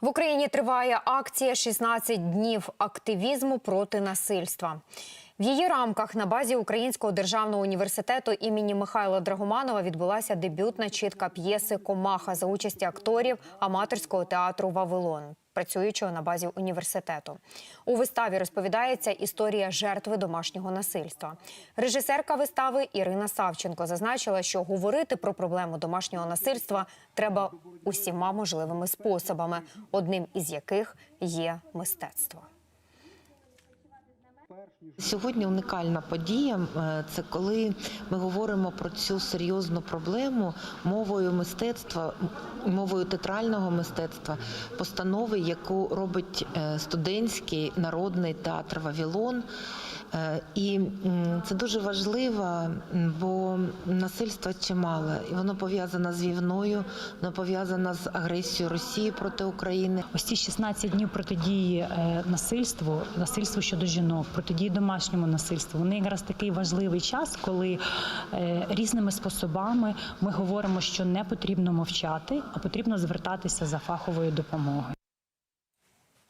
В Україні триває акція «16 днів активізму проти насильства. В її рамках на базі Українського державного університету імені Михайла Драгоманова відбулася дебютна чітка п'єси Комаха за участі акторів аматорського театру Вавилон, працюючого на базі університету. У виставі розповідається історія жертви домашнього насильства. Режисерка вистави Ірина Савченко зазначила, що говорити про проблему домашнього насильства треба усіма можливими способами, одним із яких є мистецтво. Сьогодні унікальна подія. е, Це коли ми говоримо про цю серйозну проблему мовою мистецтва, мовою театрального мистецтва, постанови, яку робить е, студентський народний театр Вавілон. Е, І це дуже важливо, бо насильства чимало, і воно пов'язане з війною, воно пов'язане з агресією Росії проти України. Ось ці 16 днів протидії е, насильству, насильству щодо жінок, протидії домашньому насильству. Вони якраз такий важливий час, коли е, різними способами ми говоримо, що не потрібно мовчати, а потрібно звертатися за фаховою допомогою.